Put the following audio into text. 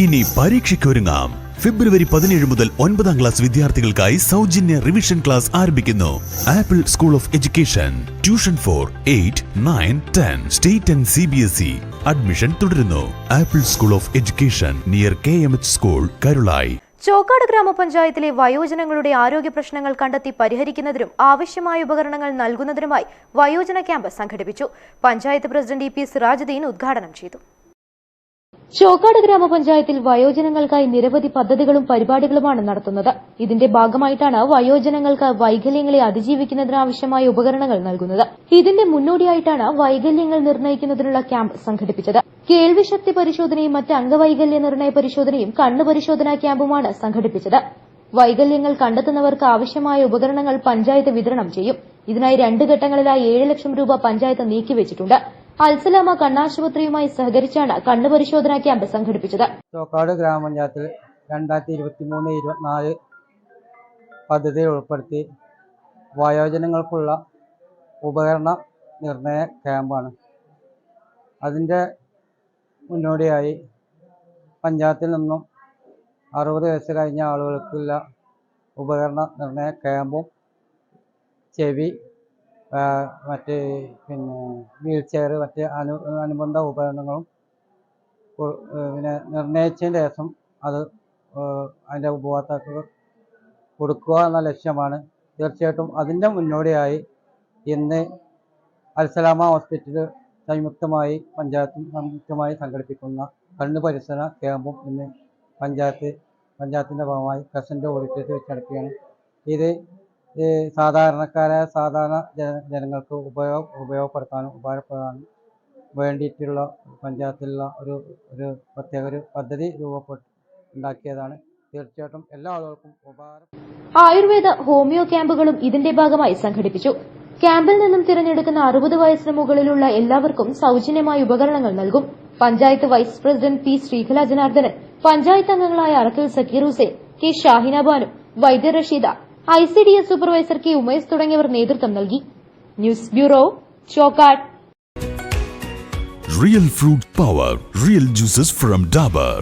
ഇനി പരീക്ഷയ്ക്കൊരുങ്ങാം. ഫെബ്രുവരി പതിനേഴ് മുതൽ ഒൻപതാം ക്ലാസ് വിദ്യാർത്ഥികൾക്കായി സൗജന്യ റിവിഷൻ ക്ലാസ് ആരംഭിക്കുന്നു. Apple school of education tuition for eight nine ten state and C B S E admission തുടരുന്നു. Apple school of education near K M H school Karulai Chokkad ഗ്രാമപഞ്ചായത്തിലെ വയോജനങ്ങളുടെ ആരോഗ്യ പ്രശ്നങ്ങൾ കണ്ടെത്തി പരിഹരിക്കുന്നതിനും ആവശ്യമായ ഉപകരണങ്ങൾ നൽകുന്നതിനുമായി വയോജന ക്യാമ്പ് സംഘടിപ്പിച്ചു. Panchayat president E P Sirajuddin ഉദ്ഘാടനം ചെയ്തു. ചോക്കാട് ഗ്രാമപഞ്ചായത്തിൽ വയോജനങ്ങൾക്കായി നിരവധി പദ്ധതികളും പരിപാടികളുമാണ് നടത്തുന്നത്. ഇതിന്റെ ഭാഗമായിട്ടാണ് വയോജനങ്ങൾക്ക് വൈകല്യങ്ങളെ അതിജീവിക്കുന്നതിനാവശ്യമായ ഉപകരണങ്ങൾ നൽകുന്നത്. ഇതിന്റെ മുന്നോടിയായിട്ടാണ് വൈകല്യങ്ങൾ നിർണയിക്കുന്നതിനുള്ള ക്യാമ്പ് സംഘടിപ്പിച്ചത്. കേൾവിശക്തി പരിശോധനയും മറ്റ് അംഗവൈകല്യ നിർണയ പരിശോധനയും കണ്ണു പരിശോധനാ ക്യാമ്പുമാണ് സംഘടിപ്പിച്ചത്. വൈകല്യങ്ങൾ കണ്ടെത്തുന്നവർക്ക് ആവശ്യമായ ഉപകരണങ്ങൾ പഞ്ചായത്ത് വിതരണം ചെയ്യും. ഇതിനായി രണ്ട് ഘട്ടങ്ങളിലായി ഏഴ് ലക്ഷം രൂപ പഞ്ചായത്ത് നീക്കിവച്ചിട്ടുണ്ട്. അൽസലാമ കണ്ണാശുപത്രിയുമായി സഹകരിച്ചാണ് കണ്ണു പരിശോധനാ ക്യാമ്പ് സംഘടിപ്പിച്ചത്. ചോക്കാട് ഗ്രാമപഞ്ചായത്തിൽ രണ്ടായിരത്തി ഇരുപത്തി മൂന്ന് ഇരുപത്തിനാല് പദ്ധതിയിൽ ഉൾപ്പെടുത്തി വയോജനങ്ങൾക്കുള്ള ഉപകരണ നിർണയ ക്യാമ്പാണ്. അതിന്റെ മുന്നോടിയായി പഞ്ചായത്തിൽ നിന്നും അറുപത് വയസ്സ് കഴിഞ്ഞ ആളുകൾക്കുള്ള ഉപകരണ നിർണയ ക്യാമ്പും ചെവി മറ്റ് പിന്നെ വീൽ ചെയർ മറ്റ് അനു അനുബന്ധ ഉപകരണങ്ങളും പിന്നെ നിർണയിച്ചതിന് ശേഷം അത് അതിന്റെ ഉപഭോക്താക്കൾക്ക് കൊടുക്കുക എന്ന ലക്ഷ്യമാണ്. തീർച്ചയായിട്ടും അതിന്റെ മുന്നോടിയായി ഇന്ന് അൽസലാമ ഹോസ്പിറ്റൽ സംയുക്തമായി പഞ്ചായത്തും സംയുക്തമായി സംഘടിപ്പിക്കുന്ന കണ്ണ് പരിസര ക്യാമ്പും ഇന്ന് പഞ്ചായത്ത് പഞ്ചായത്തിന്റെ ഭാഗമായി പ്രസന്റ് ഓഡിറ്റേഴ്സ് വെച്ച് നടക്കുകയാണ്. ഇത് ഈ സാധാരണക്കാരായ സാധാരണ ജന ജനങ്ങൾക്ക് ഉപയോഗ ഉപയോഗപ്പെടുത്താനും ഉപകാരപ്പെടാനും വേണ്ടിയിട്ടുള്ള പഞ്ചായത്തിലുള്ള ഒരു ഒരു പ്രത്യേക ഒരു പദ്ധതി രൂപപ്പെട്ട് ഉണ്ടാക്കിയതാണ്. തീർച്ചയായിട്ടും എല്ലാ ആളുകൾക്കും ഉപകാരം. ആയുർവേദ ഹോമിയോ ക്യാമ്പുകളും ഇതിന്റെ ഭാഗമായി സംഘടിപ്പിച്ചു. ക്യാമ്പിൽ നിന്നും തിരഞ്ഞെടുക്കുന്ന അറുപത് വയസ്സിന് മുകളിലുള്ള എല്ലാവർക്കും സൌജന്യമായ ഉപകരണങ്ങൾ നൽകും. Panchayat vice president P Sreekala Janardhanan panchayat അംഗങ്ങളായ Arakkal Sakkeer Hussain K Shahina Vaidya Rasheeda I C D S supervisor K Umesh തുടങ്ങിയവർ നേതൃത്വം നൽകി. News bureau Chokkad real fruit power real juices from Dabur